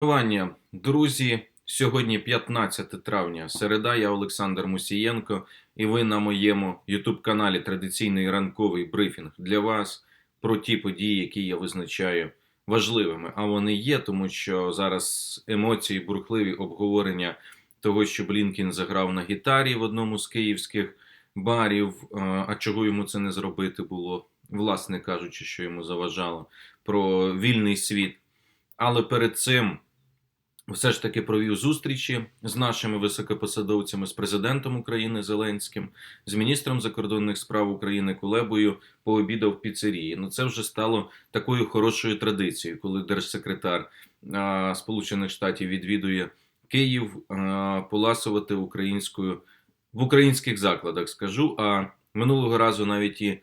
Вання, друзі, сьогодні 15 травня, середа, я Олександр Мусієнко, і ви на моєму YouTube-каналі Традиційний ранковий брифінг для вас про ті події, які я визначаю важливими. А вони є, тому що зараз емоції, бурхливі обговорення того, що Блінкін заграв на гітарі в одному з київських барів. А чого йому це не зробити було, власне кажучи, що йому заважало, про вільний світ. Але перед цим все ж таки провів зустрічі з нашими високопосадовцями, з президентом України Зеленським, з міністром закордонних справ України Кулебою пообідав в піцерії. Ну це вже стало такою хорошою традицією, коли держсекретар а, Сполучених Штатів відвідує Київ а, поласувати українською в українських закладах. Скажу. А минулого разу навіть і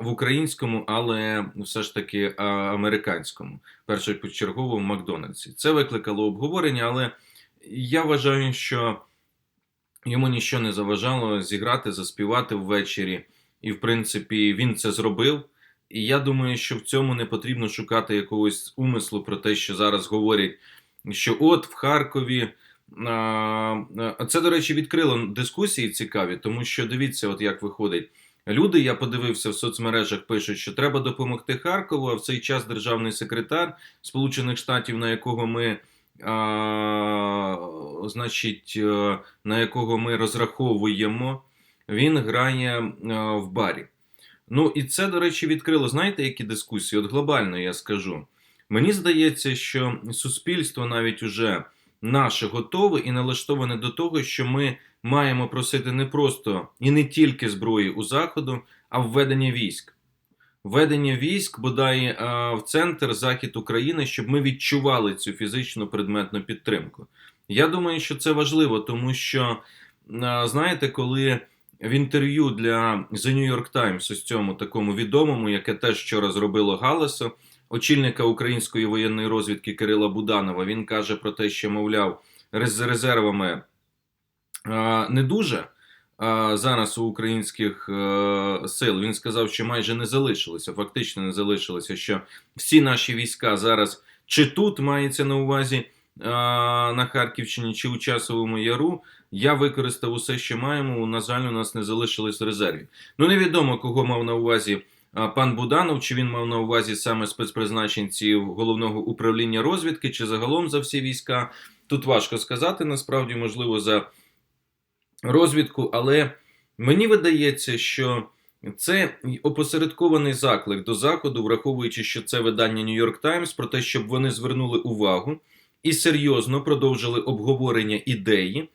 в українському, але все ж таки американському, першочергово в Макдональдсі. Це викликало обговорення, але я вважаю, що йому нічого не заважало зіграти, заспівати ввечері, і в принципі він це зробив. І я думаю, що в цьому не потрібно шукати якогось умислу про те, що зараз говорять, що от в Харкові. Це, до речі, відкрило дискусії цікаві, тому що дивіться, от як виходить. Люди, я подивився в соцмережах, пишуть, що треба допомогти Харкову. А в цей час державний секретар Сполучених Штатів, на якого ми, а, значить, е, на якого ми розраховуємо, він грає а, в барі. Ну і це, до речі, відкрило. Знаєте, які дискусії? От глобально я скажу. Мені здається, що суспільство навіть уже наше готове і налаштоване до того, що ми маємо просити не просто і не тільки зброї у заходу, а введення військ. Введення військ бодай е, в центр захід України, щоб ми відчували цю фізичну предметну підтримку. Я думаю, що це важливо, тому що е, знаєте, коли в інтерв'ю для The New York Times, ось цьому такому відомому, яке теж вчора зробило галасу, очільника української воєнної розвідки Кирила Буданова, він каже про те, що мовляв, з резервами не дуже зараз у українських е, сил. Він сказав, що майже не залишилося, фактично не залишилося, що всі наші війська зараз чи тут мається на увазі на Харківщині, чи у Часовому Яру. Я використав усе, що маємо. На жаль, у нас не залишилось резервів. Ну невідомо, кого мав на увазі. Пан Буданов, чи він мав на увазі саме спецпризначенців головного управління розвідки, чи загалом за всі війська? Тут важко сказати. Насправді, можливо, за розвідку, але мені видається, що це опосередкований заклик до заходу, враховуючи, що це видання York Times, про те, щоб вони звернули увагу і серйозно продовжили обговорення ідеї.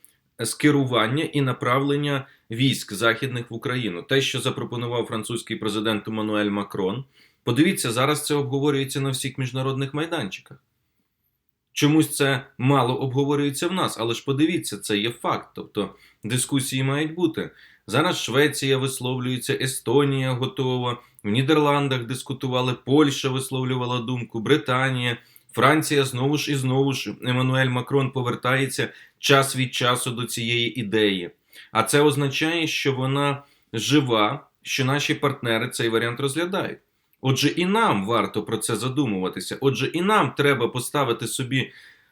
Скерування і направлення військ західних в Україну, те, що запропонував французький президент Еммануель Макрон. Подивіться, зараз це обговорюється на всіх міжнародних майданчиках. Чомусь це мало обговорюється в нас, але ж подивіться, це є факт. Тобто дискусії мають бути. Зараз Швеція висловлюється, Естонія готова, в Нідерландах дискутували, Польща висловлювала думку, Британія, Франція знову ж і знову ж Еммануель Макрон повертається час від часу до цієї ідеї. А це означає, що вона жива, що наші партнери цей варіант розглядають. Отже, і нам варто про це задумуватися. Отже, і нам треба поставити собі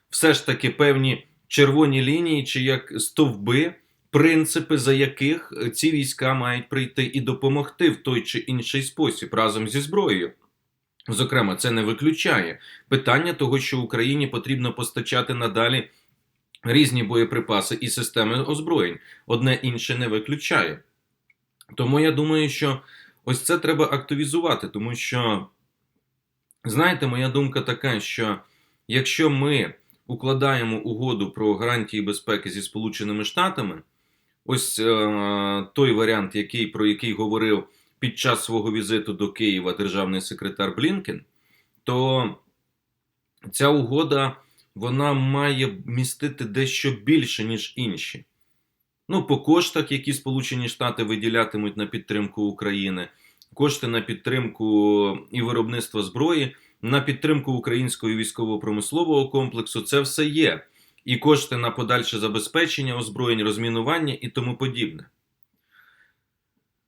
все ж таки певні червоні лінії чи як стовби, принципи, за яких ці війська мають прийти і допомогти в той чи інший спосіб разом зі зброєю. Зокрема, це не виключає питання того, що Україні потрібно постачати надалі різні боєприпаси і системи озброєнь. Одне інше не виключає. Тому я думаю, що. Ось це треба активізувати, тому що, знаєте, моя думка така, що якщо ми укладаємо угоду про гарантії безпеки зі Сполученими Штатами, ось е, той варіант, який, про який говорив під час свого візиту до Києва державний секретар Блінкен, то ця угода вона має містити дещо більше, ніж інші. Ну, по коштах, які Сполучені Штати виділятимуть на підтримку України, кошти на підтримку і виробництво зброї, на підтримку українського військово-промислового комплексу це все є. І кошти на подальше забезпечення, озброєнь, розмінування і тому подібне.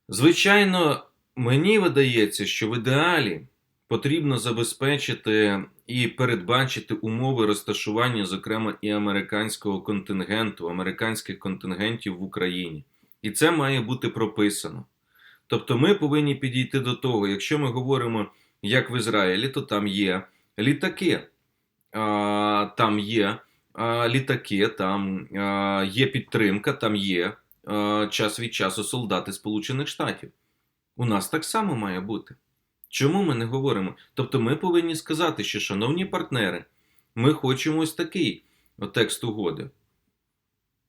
Звичайно, мені видається, що в ідеалі потрібно забезпечити і передбачити умови розташування, зокрема, і американського контингенту, американських контингентів в Україні. І це має бути прописано. Тобто ми повинні підійти до того, якщо ми говоримо, як в Ізраїлі, то там є літаки, там є літаки, там є підтримка, там є час від часу солдати Сполучених Штатів. У нас так само має бути. Чому ми не говоримо? Тобто ми повинні сказати, що, шановні партнери, ми хочемо ось такий текст угоди.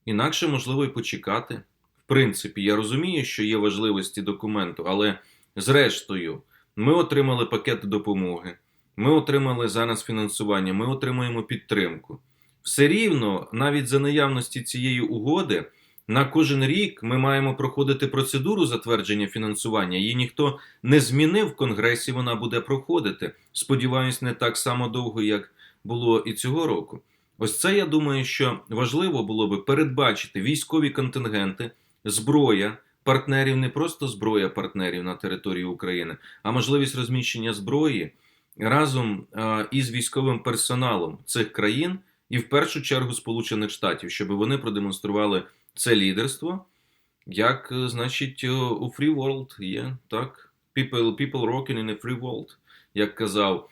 Інакше можливо і почекати. Принципі, я розумію, що є важливості документу, але зрештою, ми отримали пакет допомоги, ми отримали зараз фінансування, ми отримуємо підтримку. Все рівно, навіть за наявності цієї угоди, на кожен рік ми маємо проходити процедуру затвердження фінансування. Її ніхто не змінив в Конгресі, вона буде проходити. Сподіваюсь, не так само довго, як було і цього року. Ось це я думаю, що важливо було би передбачити військові контингенти, зброя партнерів, не просто зброя партнерів на території України, а можливість розміщення зброї разом із військовим персоналом цих країн і в першу чергу Сполучених Штатів, щоб вони продемонстрували це лідерство, як, е, значить, е, у Free World є так. People, people rocking in a free world, як казав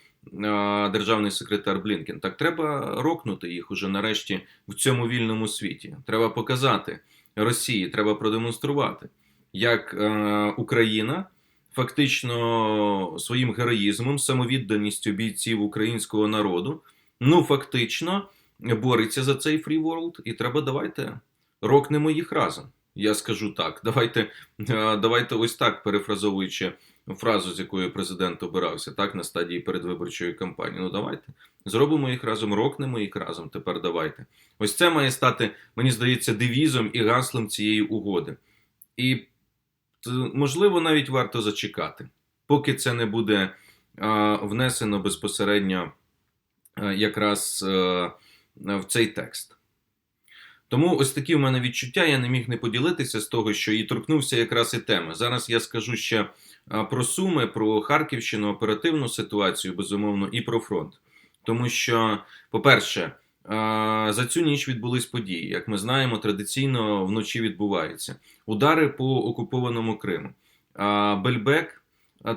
державний секретар Блінкен. Так треба рокнути їх уже нарешті в цьому вільному світі. Треба показати Росії, треба продемонструвати, як е, Україна фактично своїм героїзмом, самовідданістю бійців українського народу, ну фактично бореться за цей фрі ворлд, і треба давайте рокнемо їх разом. Я скажу так. Давайте, е, давайте ось так, перефразовуючи фразу, з якою президент обирався, так, на стадії передвиборчої кампанії. Ну давайте зробимо їх разом, рокнемо їх разом. Тепер давайте. Ось це має стати, мені здається, девізом і гаслом цієї угоди. І е, можливо, навіть варто зачекати, поки це не буде а, внесено безпосередньо а, якраз а, в цей текст. Тому ось такі в мене відчуття, я не міг не поділитися з того, що і торкнувся якраз і теми. Зараз я скажу ще про Суми, про Харківщину, оперативну ситуацію, безумовно, і про фронт. Тому що, по-перше, за цю ніч відбулись події. Як ми знаємо, традиційно вночі відбуваються удари по окупованому Криму. Бельбек,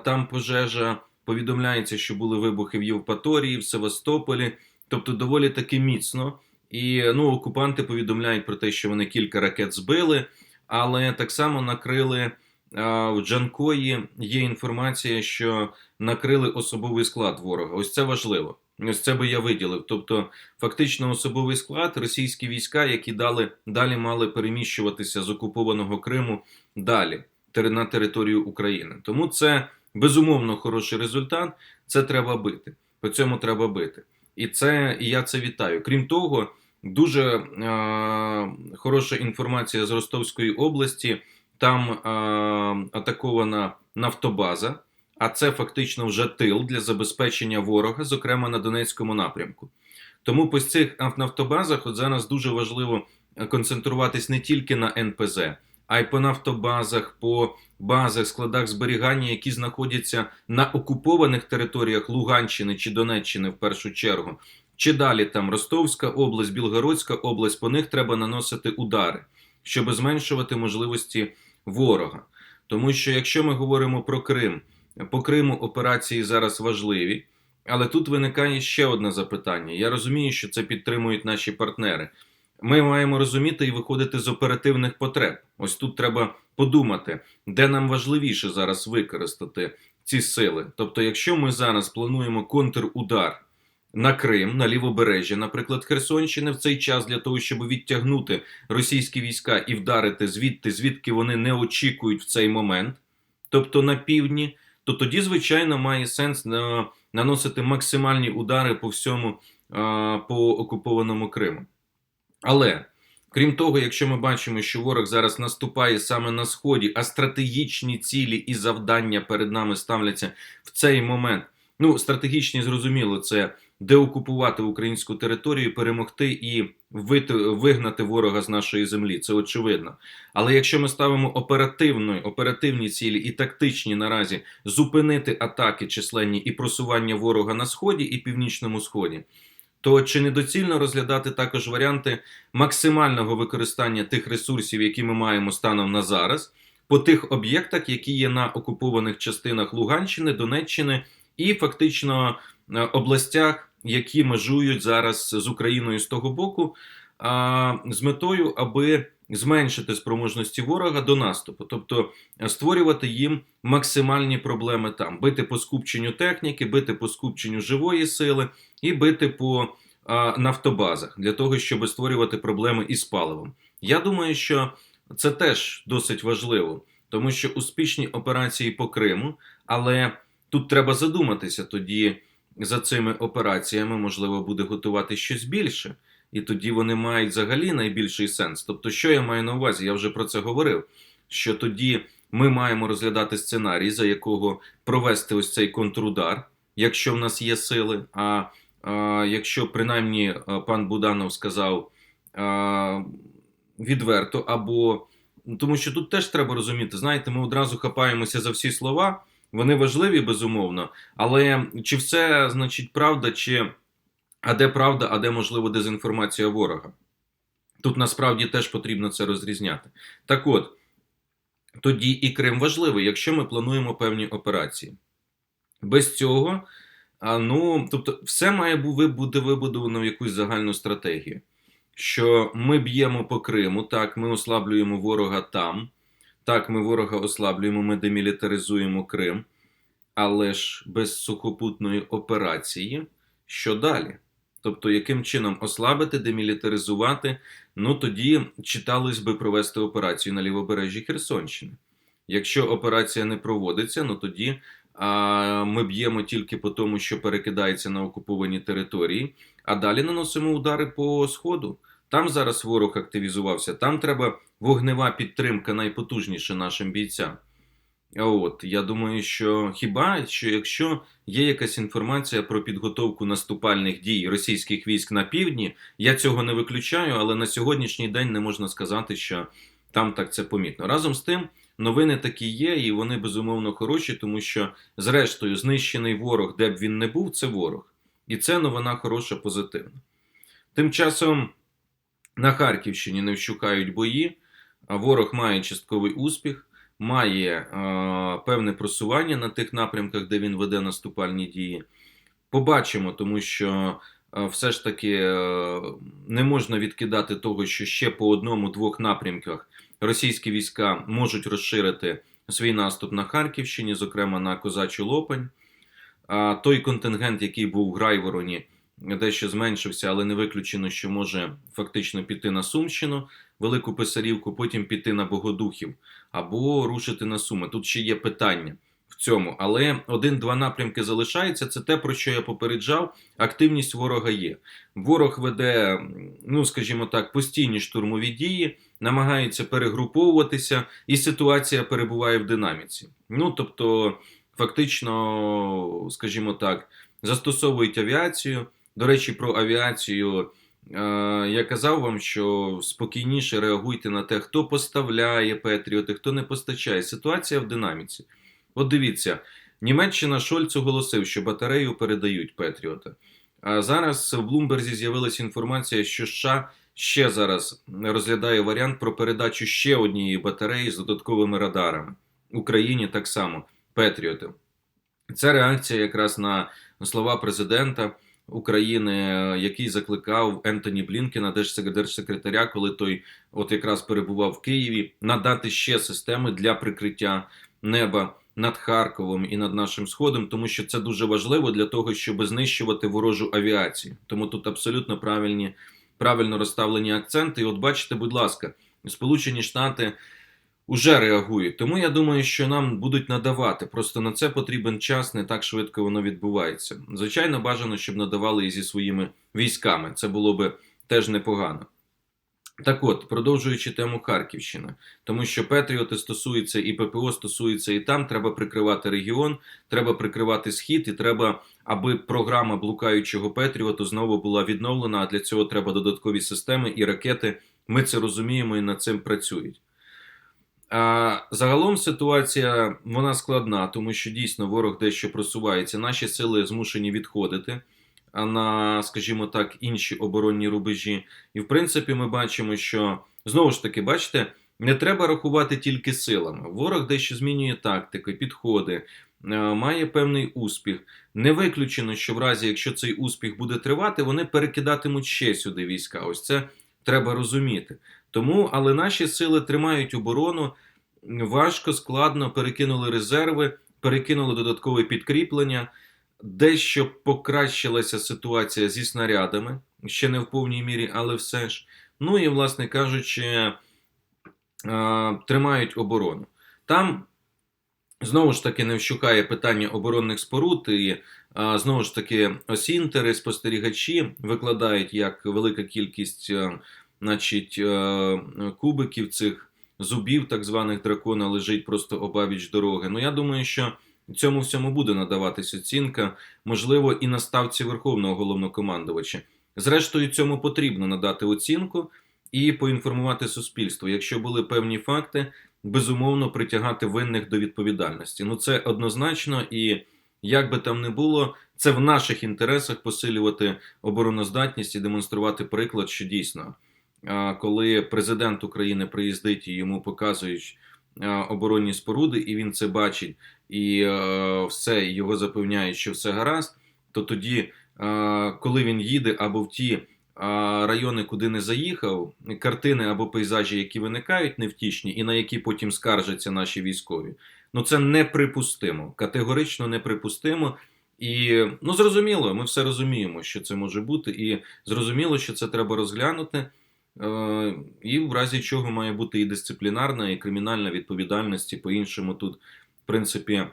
там пожежа. Повідомляється, що були вибухи в Євпаторії, в Севастополі, тобто доволі таки міцно. І ну, окупанти повідомляють про те, що вони кілька ракет збили, але так само накрили а, в Джанкої. Є інформація, що накрили особовий склад ворога. Ось це важливо. Ось це би я виділив. Тобто, фактично, особовий склад, російські війська, які дали далі мали переміщуватися з окупованого Криму далі на територію України. Тому це безумовно хороший результат. Це треба бити. По цьому треба бити. І це і я це вітаю. Крім того, дуже е, хороша інформація з Ростовської області. Там е, атакована нафтобаза, а це фактично вже тил для забезпечення ворога, зокрема на Донецькому напрямку. Тому по цих нафтобазах от зараз дуже важливо концентруватись не тільки на НПЗ, а й по нафтобазах, по базах, складах зберігання, які знаходяться на окупованих територіях Луганщини чи Донеччини в першу чергу. Чи далі там Ростовська область, Білгородська область, по них треба наносити удари, щоб зменшувати можливості ворога. Тому що якщо ми говоримо про Крим, по Криму операції зараз важливі, але тут виникає ще одне запитання. Я розумію, що це підтримують наші партнери. Ми маємо розуміти і виходити з оперативних потреб. Ось тут треба подумати, де нам важливіше зараз використати ці сили. Тобто, якщо ми зараз плануємо контрудар на Крим, на лівобережжя, наприклад, Херсонщини в цей час для того, щоб відтягнути російські війська і вдарити звідти, звідки вони не очікують в цей момент, тобто на півдні, то тоді, звичайно, має сенс наносити максимальні удари по всьому по окупованому Криму. Але крім того, якщо ми бачимо, що ворог зараз наступає саме на сході, а стратегічні цілі і завдання перед нами ставляться в цей момент. Ну, стратегічні, зрозуміло, це деокупувати українську територію, перемогти і вигнати ворога з нашої землі. Це очевидно. Але якщо ми ставимо оперативно, оперативні цілі і тактичні наразі зупинити атаки численні і просування ворога на сході і північному сході, то чи недоцільно розглядати також варіанти максимального використання тих ресурсів, які ми маємо станом на зараз, по тих об'єктах, які є на окупованих частинах Луганщини, Донеччини і фактично е, областях, які межують зараз з Україною з того боку, а, з метою, аби зменшити спроможності ворога до наступу, тобто е, створювати їм максимальні проблеми там, бити по скупченню техніки, бити по скупченню живої сили і бити по нафтобазах для того, щоб створювати проблеми із паливом. Я думаю, що це теж досить важливо, тому що успішні операції по Криму, але тут треба задуматися тоді за цими операціями, можливо, буде готувати щось більше. І тоді вони мають взагалі найбільший сенс. Тобто, що я маю на увазі? Я вже про це говорив. Що тоді ми маємо розглядати сценарій, за якого провести ось цей контрудар, якщо в нас є сили. А, а якщо принаймні пан Буданов сказав а, відверто, або тому що тут теж треба розуміти, знаєте, ми одразу хапаємося за всі слова, вони важливі, безумовно, але чи все значить правда, чи а де правда, а де можливо дезінформація ворога? Тут насправді теж потрібно це розрізняти. Так от, тоді і Крим важливий, якщо ми плануємо певні операції. Без цього, ну, тобто, все має бути вибудовано в якусь загальну стратегію. Що ми б'ємо по Криму, так, ми ослаблюємо ворога там, так, ми ворога ослаблюємо, ми демілітаризуємо Крим, але ж без сухопутної операції, що далі? Тобто, яким чином ослабити, демілітаризувати, ну тоді читалось би провести операцію на лівобережжі Херсонщини. Якщо операція не проводиться, ну тоді а, ми б'ємо тільки по тому, що перекидається на окуповані території, а далі наносимо удари по сходу. Там зараз ворог активізувався, там треба вогнева підтримка найпотужніше нашим бійцям. А От я думаю, що хіба що якщо є якась інформація про підготовку наступальних дій російських військ на півдні, я цього не виключаю, але на сьогоднішній день не можна сказати, що там так це помітно. Разом з тим, новини такі є, і вони безумовно хороші, тому що, зрештою, знищений ворог, де б він не був, це ворог. І це новина хороша, позитивна. Тим часом на Харківщині не вщукають бої, ворог має частковий успіх має е, певне просування на тих напрямках, де він веде наступальні дії. Побачимо, тому що е, все ж таки е, не можна відкидати того, що ще по одному-двох напрямках російські війська можуть розширити свій наступ на Харківщині, зокрема на Козачу Лопань. А той контингент, який був в Грайвороні, дещо зменшився, але не виключено, що може фактично піти на Сумщину, Велику Писарівку, потім піти на Богодухів або рушити на Суми. Тут ще є питання в цьому, але один-два напрямки залишаються. Це те, про що я попереджав. Активність ворога є. Ворог веде, ну скажімо так, постійні штурмові дії, намагається перегруповуватися, і ситуація перебуває в динаміці. Ну тобто, фактично, скажімо так, застосовують авіацію. До речі, про авіацію. Е, Я казав вам, що спокійніше реагуйте на те, хто поставляє Петріоти, хто не постачає. Ситуація в динаміці. От дивіться, Німеччина Шольц оголосив, що батарею передають Петріота. А зараз в Блумберзі з'явилася інформація, що США ще зараз розглядає варіант про передачу ще однієї батареї з додатковими радарами. Україні так само Петріоти. Це реакція якраз на слова президента. України, який закликав Ентоні Блінкена, держсекретаря, коли той от якраз перебував в Києві, надати ще системи для прикриття неба над Харковом і над нашим сходом, тому що це дуже важливо для того, щоб знищувати ворожу авіацію. Тому тут абсолютно правильні, правильно розставлені акценти. І от бачите, будь ласка, Сполучені Штати. Уже реагують, тому я думаю, що нам будуть надавати. Просто на це потрібен час, не так швидко воно відбувається. Звичайно, бажано, щоб надавали і зі своїми військами. Це було би теж непогано. Так от, продовжуючи тему Харківщини, тому що Петріоти стосуються і ППО стосується і там, треба прикривати регіон, треба прикривати схід, і треба, аби програма блукаючого Петріоту знову була відновлена. А для цього треба додаткові системи і ракети. Ми це розуміємо і над цим працюють. А загалом ситуація вона складна, тому що дійсно ворог дещо просувається. Наші сили змушені відходити на, скажімо так, інші оборонні рубежі. І в принципі, ми бачимо, що знову ж таки, бачите, не треба рахувати тільки силами. Ворог дещо змінює тактики, підходи, е, має певний успіх. Не виключено, що в разі, якщо цей успіх буде тривати, вони перекидатимуть ще сюди війська. Ось це треба розуміти. Тому, але наші сили тримають оборону важко, складно, перекинули резерви, перекинули додаткове підкріплення. Дещо покращилася ситуація зі снарядами, ще не в повній мірі, але все ж. Ну і, власне кажучи, тримають оборону. Там знову ж таки не вщукає питання оборонних споруд, і знову ж таки осінтери, спостерігачі викладають, як велика кількість значить, кубиків цих зубів, так званих дракона, лежить просто обабіч дороги. Ну, я думаю, що. Цьому всьому буде надаватись оцінка, можливо, і на ставці Верховного головнокомандувача. Зрештою, цьому потрібно надати оцінку і поінформувати суспільство. Якщо були певні факти, безумовно притягати винних до відповідальності. Ну це однозначно, і як би там не було, це в наших інтересах посилювати обороноздатність і демонструвати приклад, що дійсно, коли президент України приїздить і йому показують оборонні споруди, і він це бачить і е, все його запевняють, що все гаразд, то тоді, е, коли він їде або в ті е, райони, куди не заїхав, картини або пейзажі, які виникають невтішні, і на які потім скаржаться наші військові, ну це неприпустимо, категорично неприпустимо. І ну зрозуміло, ми все розуміємо, що це може бути, і зрозуміло, що це треба розглянути. Е, і в разі чого має бути і дисциплінарна, і кримінальна відповідальність, і по-іншому тут в принципі,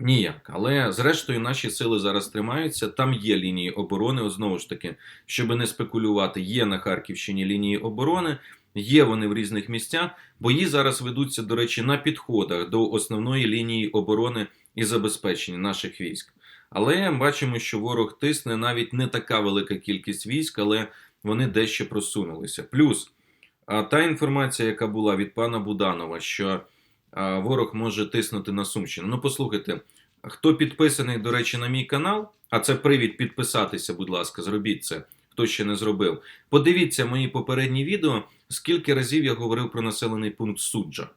ніяк. Але зрештою, наші сили зараз тримаються. Там є лінії оборони. Знову ж таки, щоб не спекулювати, є на Харківщині лінії оборони. Є вони в різних місцях. Бої зараз ведуться, до речі, на підходах до основної лінії оборони і забезпечення наших військ. Але бачимо, що ворог тисне навіть не така велика кількість військ, але вони дещо просунулися. Плюс та інформація, яка була від пана Буданова, що ворог може тиснути на Сумщину. Ну, послухайте, хто підписаний, до речі, на мій канал, а це привід підписатися, будь ласка, зробіть це, хто ще не зробив. Подивіться мої попередні відео, скільки разів я говорив про населений пункт суджа.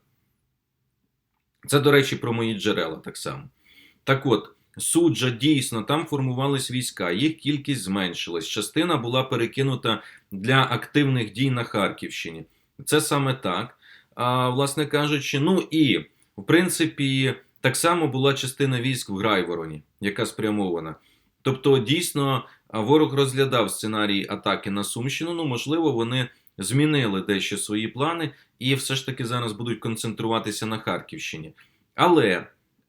Це, до речі, про мої джерела так само. Так от, суджа дійсно там формувались війська, їх кількість зменшилась. Частина була перекинута для активних дій на Харківщині. Це саме так а, власне кажучи, ну і в принципі так само була частина військ в Грайвороні, яка спрямована. Тобто, дійсно, ворог розглядав сценарій атаки на Сумщину. Ну, можливо, вони змінили дещо свої плани і все ж таки зараз будуть концентруватися на Харківщині. Але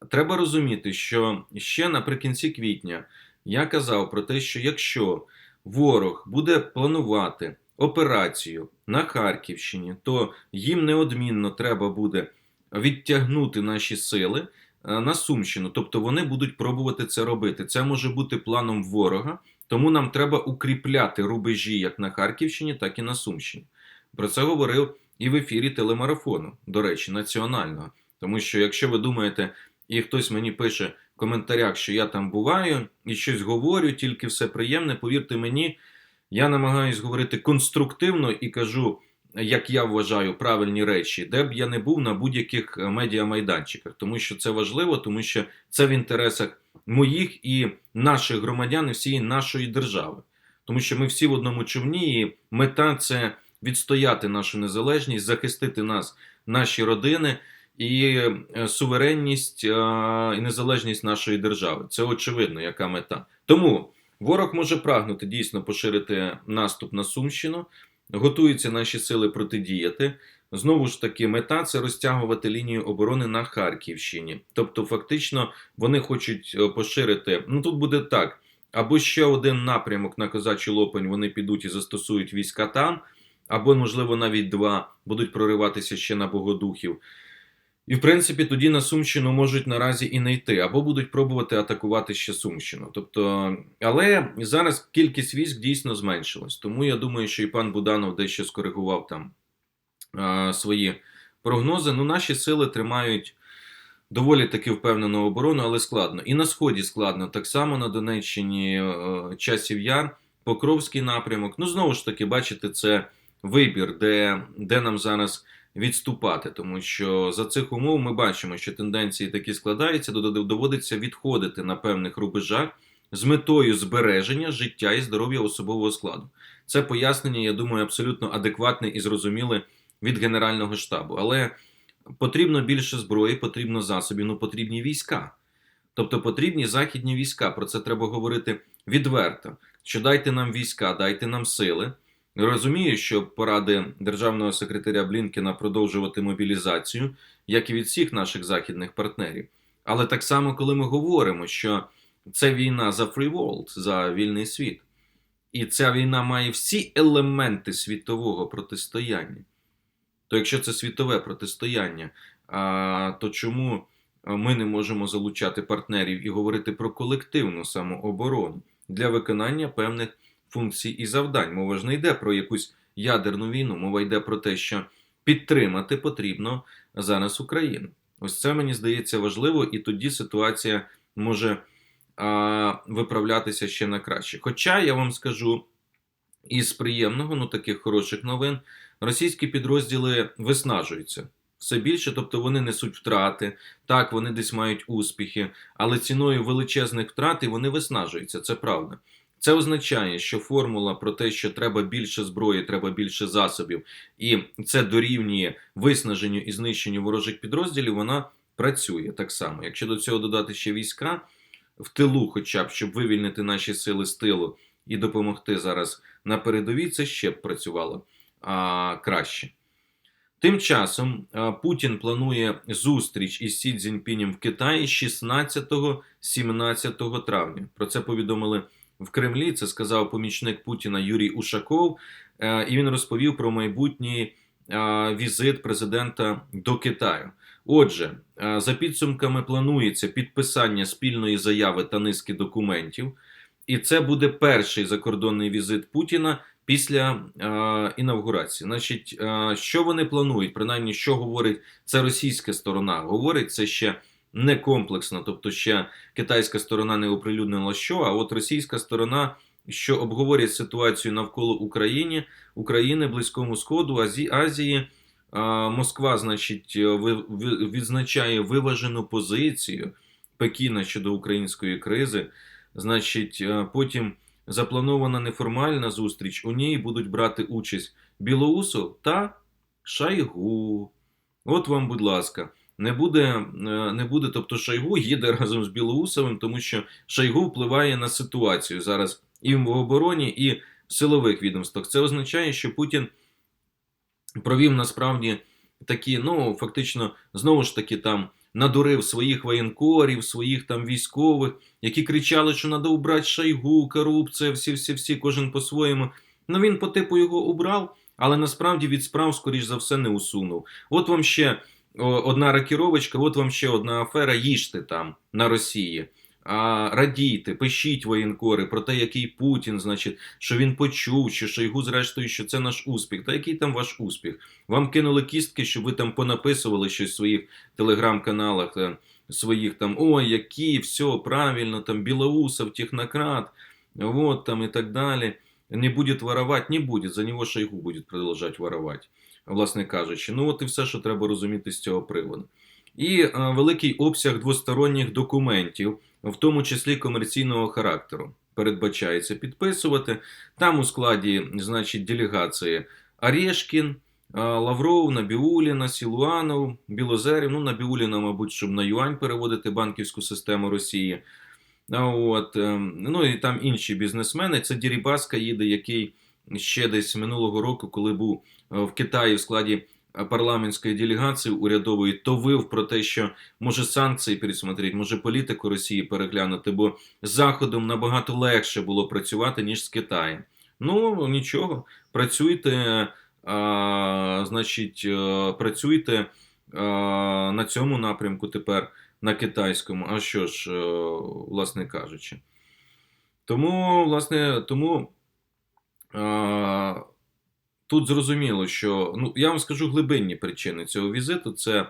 треба розуміти, що ще наприкінці квітня я казав про те, що якщо ворог буде планувати операцію на Харківщині, то їм неодмінно треба буде відтягнути наші сили е, на Сумщину. Тобто вони будуть пробувати це робити. Це може бути планом ворога, тому нам треба укріпляти рубежі як на Харківщині, так і на Сумщині. Про це говорив і в ефірі телемарафону, до речі, національного. Тому що, якщо ви думаєте, і хтось мені пише в коментарях, що я там буваю і щось говорю, тільки все приємне, повірте мені, я намагаюсь говорити конструктивно і кажу, як я вважаю, правильні речі, де б я не був на будь-яких е, медіамайданчиках, тому що це важливо, тому що це в інтересах моїх і наших громадян, і всієї нашої держави. Тому що ми всі в одному човні, і мета це відстояти нашу незалежність, захистити нас, наші родини і е, суверенність е, і незалежність нашої держави. Це очевидно, яка мета. Тому. Ворог може прагнути дійсно поширити наступ на Сумщину, готуються наші сили протидіяти. Знову ж таки, мета це розтягувати лінію оборони на Харківщині. Тобто, фактично, вони хочуть е, поширити. Ну тут буде так: або ще один напрямок на Козачий Лопань вони підуть і застосують війська там, або, можливо, навіть два будуть прориватися ще на Богодухів. І, в принципі, тоді на Сумщину можуть наразі і не йти, або будуть пробувати атакувати ще Сумщину. Тобто, але зараз кількість військ дійсно зменшилась. Тому я думаю, що і пан Буданов дещо скоригував там а, свої прогнози. Ну, наші сили тримають доволі таки впевнену оборону, але складно. І на сході складно. Так само на Донеччині е, часів яр, Покровський напрямок. Ну, знову ж таки, бачите, це вибір, де, де нам зараз відступати, тому що за цих умов ми бачимо, що тенденції такі складаються, доводиться відходити на певних рубежах з метою збереження життя і здоров'я особового складу. Це пояснення, я думаю, абсолютно адекватне і зрозуміле від Генерального штабу. Але потрібно більше зброї, потрібно засобів, ну потрібні війська. Тобто потрібні західні війська. Про це треба говорити відверто. Що дайте нам війська, дайте нам сили. Розумію, що поради державного секретаря Блінкена продовжувати мобілізацію, як і від всіх наших західних партнерів. Але так само, коли ми говоримо, що це війна за free world, за вільний світ, і ця війна має всі елементи світового протистояння, то якщо це світове протистояння, то чому ми не можемо залучати партнерів і говорити про колективну самооборону для виконання певних функцій і завдань? Мова ж не йде про якусь ядерну війну, мова йде про те, що підтримати потрібно зараз Україну. Ось це мені здається важливо, і тоді ситуація може а, виправлятися ще на краще. Хоча я вам скажу із приємного, ну таких хороших новин, російські підрозділи виснажуються все більше, тобто вони несуть втрати, так, вони десь мають успіхи, але ціною величезних втрат і вони виснажуються, це правда. Це означає, що формула про те, що треба більше зброї, треба більше засобів, і це дорівнює виснаженню і знищенню ворожих підрозділів, вона працює так само. Якщо до цього додати ще війська в тилу, хоча б щоб вивільнити наші сили з тилу і допомогти зараз на передовій, це ще б працювало а, краще. Тим часом Путін планує зустріч із Сі Цзіньпінем в Китаї 16-17 травня. Про це повідомили в Кремлі. Це сказав помічник Путіна Юрій Ушаков, е, і він розповів про майбутній е, візит президента до Китаю. Отже, е, за підсумками планується підписання спільної заяви та низки документів, і це буде перший закордонний візит Путіна після е, інавгурації. Значить, е, що вони планують? Принаймні, що говорить це російська сторона? Говорить це ще не комплексно, тобто ще китайська сторона не оприлюднила що, а от російська сторона. Що обговорює ситуацію навколо України, України, Близькому Сходу, Азі, Азії. Москва, значить, відзначає виважену позицію Пекіна щодо української кризи. Значить, потім запланована неформальна зустріч. У ній будуть брати участь Білоусов та Шайгу. От вам, будь ласка. Не буде, е, не буде, тобто Шойгу їде разом з Білоусовим, тому що Шойгу впливає на ситуацію зараз і в обороні, і в силових відомствах. Це означає, що Путін провів насправді такі, ну фактично, знову ж таки, там надурив своїх воєнкорів, своїх там військових, які кричали, що треба убрати Шойгу, корупція, всі, всі, всі, кожен по-своєму. Ну він по типу його убрав, але насправді від справ, скоріш за все, не усунув. От вам ще одна ракіровочка, от вам ще одна афера. Їжте там на Росії. А, радійте, пишіть воєнкори про те, який Путін, значить, що він почув, що Шойгу, зрештою, що це наш успіх. Та який там ваш успіх? Вам кинули кістки, щоб ви там понаписували щось в своїх телеграм-каналах, е, своїх там ой, які, все правильно, там Білоусов, технократ, вот там і так далі. Не буде воровать, не буде. За нього Шойгу буде продовжувати воровать, власне кажучи. Ну, от і все, що треба розуміти з цього приводу. І е, великий обсяг двосторонніх документів, в тому числі комерційного характеру, передбачається підписувати. Там у складі, значить, делегації Орешкін, е, Лавров, Набіуліна, Сілуанов, Білозерів. Ну, Набіуліна, мабуть, щоб на юань переводити банківську систему Росії. От, е, ну і там інші бізнесмени. Це Дірібаска їде, який ще десь минулого року, коли був в Китаї в складі парламентської делегації урядової, товив про те, що може санкції пересмотрети, може політику Росії переглянути, бо з Заходом набагато легше було працювати, ніж з Китаєм. Ну нічого, працюйте а, значить, е, працюйте а, на цьому напрямку тепер на китайському. А що ж, е, власне кажучи. Тому, власне, тому а, тут зрозуміло, що ну, я вам скажу глибинні причини цього візиту. Це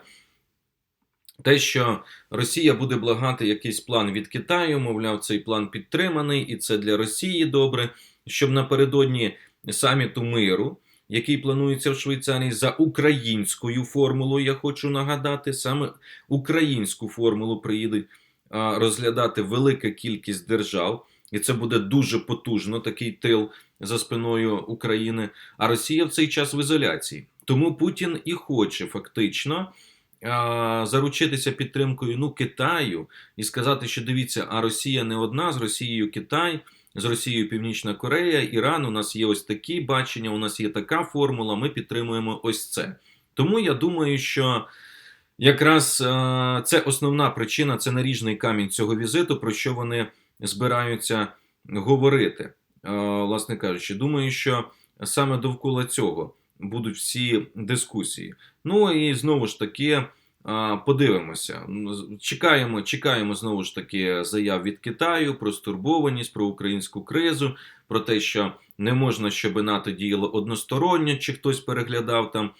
те, що Росія буде благати якийсь план від Китаю, мовляв, цей план підтриманий, і це для Росії добре, щоб напередодні саміту миру, який планується в Швейцарії за українською формулою, я хочу нагадати, саме українську формулу приїдуть а, розглядати велика кількість держав, і це буде дуже потужно, такий тил за спиною України. А Росія в цей час в ізоляції. Тому Путін і хоче фактично заручитися підтримкою ну, Китаю і сказати, що дивіться, а Росія не одна, з Росією Китай, з Росією Північна Корея, Іран. У нас є ось такі бачення, у нас є така формула, ми підтримуємо ось це. Тому я думаю, що якраз це основна причина, це наріжний камінь цього візиту, про що вони збираються говорити. Власне кажучи, думаю, що саме довкола цього будуть всі дискусії. Ну і знову ж таки. Подивимося, чекаємо, чекаємо знову ж таки заяв від Китаю про стурбованість, про українську кризу, про те, що не можна, щоб НАТО діяло односторонньо, чи хтось переглядав там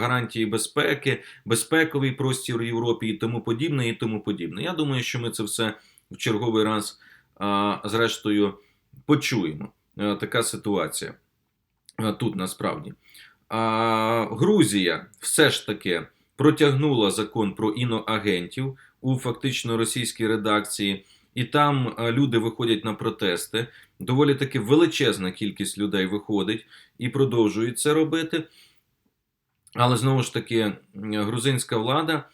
гарантії безпеки, безпековий простір в Європі і тому подібне, і тому подібне. Я думаю, що ми це все в черговий раз, зрештою, почуємо. Така ситуація тут насправді. Грузія все ж таки протягнула закон про іноагентів у фактично російській редакції, і там люди виходять на протести. Доволі таки величезна кількість людей виходить і продовжують це робити. Але знову ж таки, грузинська влада е,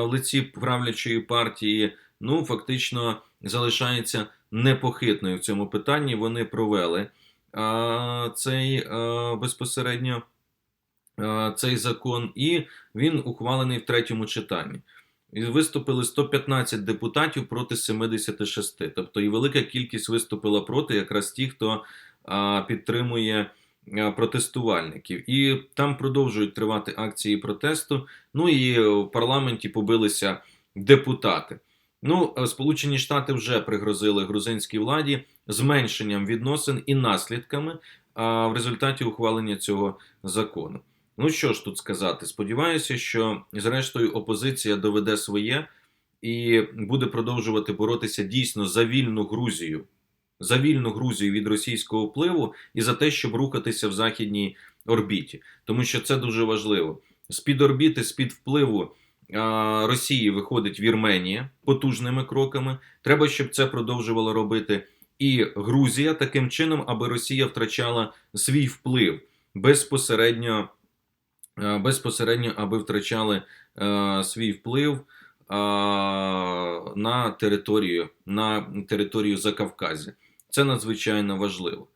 в лиці правлячої партії, ну фактично залишається непохитною в цьому питанні. Вони провели а, цей а, безпосередньо а, цей закон, і він ухвалений в третьому читанні. І виступили 115 депутатів проти 76. Тобто і велика кількість виступила проти, якраз ті, хто а, підтримує протестувальників. І там продовжують тривати акції протесту. Ну і в парламенті побилися депутати. Ну, е, Сполучені Штати вже пригрозили грузинській владі зменшенням відносин і наслідками в результаті ухвалення цього закону. Ну що ж тут сказати? Сподіваюся, що зрештою опозиція доведе своє і буде продовжувати боротися дійсно за вільну Грузію, за вільну Грузію від російського впливу і за те, щоб рухатися в західній орбіті, тому що це дуже важливо. З під орбіти, з під впливу. Росії виходить Вірменія потужними кроками. Треба, щоб це продовжувала робити і Грузія таким чином, аби Росія втрачала свій вплив безпосередньо, безпосередньо аби втрачали свій вплив на територію, на територію Закавказя. Це надзвичайно важливо.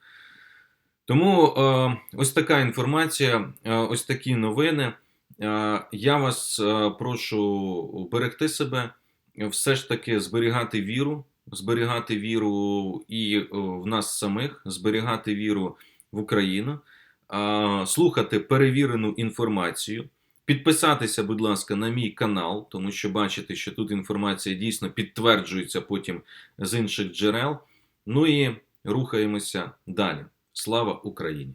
Тому ось така інформація, ось такі новини. Е, Я вас е, прошу берегти себе, все ж таки зберігати віру, зберігати віру і е, в нас самих, зберігати віру в Україну, слухати перевірену інформацію. Підписатися, будь ласка, на мій канал, тому що бачите, що тут інформація дійсно підтверджується потім з інших джерел. Ну і рухаємося далі. Слава Україні!